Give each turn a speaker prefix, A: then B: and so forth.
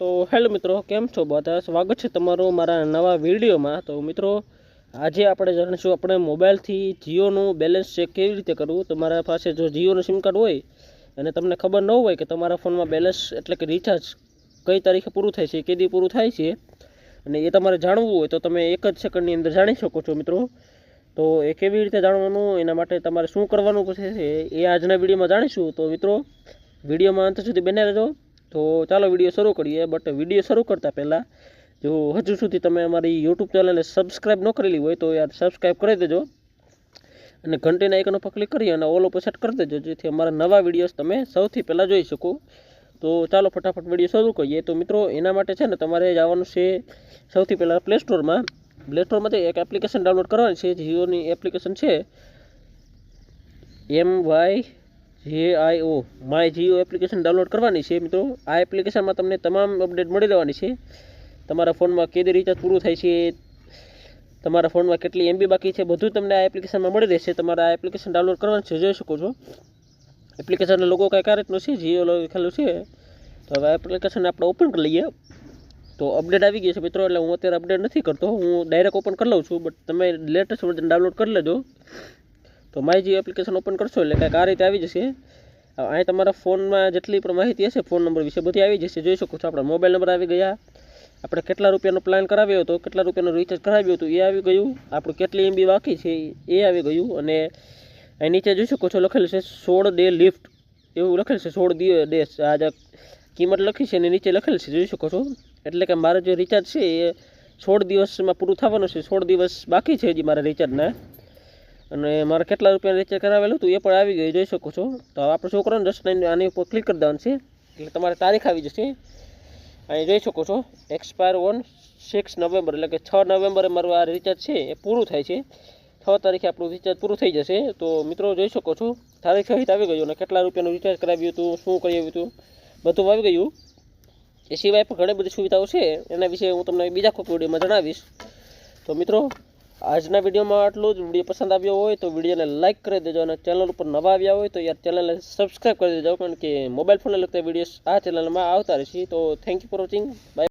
A: તો હેલો મિત્રો, કેમ છો બધા? સ્વાગત છે તમારું મારા નવા વિડીયોમાં. તો મિત્રો, આજે આપણે જાણીશું આપણે મોબાઈલથી જીઓનું બેલેન્સ ચેક કેવી રીતે કરવું? તમારા પાસે જો જીઓનું સિમ કાર્ડ હોય અને તમને ખબર ન હોય કે તમારા ફોનમાં બેલેન્સ એટલે કે રિચાર્જ કઈ તારીખે પૂરું થાય છે કેદી પૂરું થાય છે, અને એ તમારે જાણવું હોય તો તમે એક જ સેકન્ડની અંદર જાણી શકો છો મિત્રો. તો એ કેવી રીતે જાણવાનું, એના માટે તમારે શું કરવાનું છે એ આજના વિડીયોમાં જાણીશું. તો મિત્રો, વિડીયોમાં અંત સુધી બને રહેજો. તો ચાલો વીડિયો શરૂ કરીએ બટ વીડિયો શરૂ કરતાં પહેલાં જો હજુ સુધી તમે અમારી યુટ્યુબ ચેનલને સબસ્ક્રાઈબ ન કરેલી હોય તો યાર સબસ્ક્રાઈબ કરી દેજો અને ઘંટીના આઇકન ઉપર ક્લિક કરી અને ઓલ ઉપર સેટ કરી દેજો, જેથી અમારા નવા વિડીયોઝ તમે સૌથી પહેલાં જોઈ શકો. તો ચાલો ફટાફટ વીડિયો શરૂ કરીએ. તો મિત્રો, એના માટે છે ને તમારે જવાનું છે સૌથી પહેલાં પ્લે સ્ટોરમાં પ્લે સ્ટોરમાંથી એક એપ્લિકેશન ડાઉનલોડ કરવાની છે, જીઓની એપ્લિકેશન છે M Y J I O, my Jio application download કરવાની છે મિત્રો. આ એપ્લિકેશનમાં તમને તમામ અપડેટ મળી રહેવાની છે. તમારા ફોનમાં કેદી રિચાર્જ પૂરું થાય છે, તમારા ફોનમાં કેટલી એમબી બાકી છે, બધું તમને આ એપ્લિકેશનમાં મળી રહેશે. તમારે આ એપ્લિકેશન ડાઉનલોડ કરવાનું છે, જોઈ શકો છો. એપ્લિકેશનનો લોગો કાંઈ આ રીતનો છે, જીઓ લખેલું છે. તો હવે એપ્લિકેશન આપણે ઓપન કરી લઈએ. તો અપડેટ આવી ગઈ છે મિત્રો, એટલે હું અત્યારે અપડેટ નથી કરતો. હું ડાયરેક્ટ ઓપન કરી લઉં છું બટ તમે લેટેસ્ટ વર્ઝન ડાઉનલોડ કરી લેજો. તો માયજી એપ્લિકેશન ઓપન કરશો એટલે કંઈક આ રીતે આવી જશે. અહીં તમારા ફોનમાં જેટલી પણ માહિતી હશે, ફોન નંબર વિશે બધી આવી જશે. જોઈ શકો છો, આપણા મોબાઈલ નંબર આવી ગયા. આપણે કેટલા રૂપિયાનો પ્લાન કરાવ્યો હતો, કેટલા રૂપિયાનું રિચાર્જ કરાવ્યું હતું, એ આવી ગયું. આપણું કેટલી એમબી બાકી છે, એ આવી ગયું. અને અહીં નીચે જોઈ શકો છો, લખેલું છે, સોળ ડે લિફ્ટ. એવું લખેલું છે, સોળ ડે આ જે કિંમત લખી છે અને નીચે લખેલ છે, જોઈ શકો છો. એટલે કે મારો જે રિચાર્જ છે, એ સોળ દિવસમાં પૂરું થવાનું છે, સોળ દિવસ બાકી છે હજી મારા રિચાર્જના અને મારે કેટલા રૂપિયા રિચાર્જ કરાવેલું હતું એ પણ આવી ગયું, જોઈ શકો છો. તો આપણો કરવાનું જસ્ટ આની ઉપર ક્લિક કરી દેવાનું છે. એટલે તમારે તારીખ આવી જશે. અહીં જોઈ શકો છો એક્સપાયર ઓન સિક્સ નવેમ્બર એટલે કે છ નવેમ્બરે મારું આ રિચાર્જ છે, એ પૂરું થાય છે. છ તારીખે આપણું રિચાર્જ પૂરું થઈ જશે. તો મિત્રો જોઈ શકો છો, તારીખ સહિત આવી ગયું અને કેટલા રૂપિયાનું રિચાર્જ કરાવ્યું હતું, શું કરાવ્યું હતું, બધું આવી ગયું. એ સિવાય પણ ઘણી બધી સુવિધાઓ છે. એના વિશે હું તમને બીજા કોઈક વિડીયોમાં જણાવીશ. તો મિત્રો આજના વિડીયોમાં આટલું જ. વીડિયો પસંદ આવ્યો હોય તો વિડીયોને લાઇક કરી દેજો અને ચેનલ ઉપર નવા આવ્યા હોય તો યાર ચેનલને સબસ્ક્રાઈબ કરી દેજો. કારણ કે મોબાઈલ ફોનને લગતા વીડિયો આ ચેનલમાં આવતા રહેશે. તો thank you for watching bye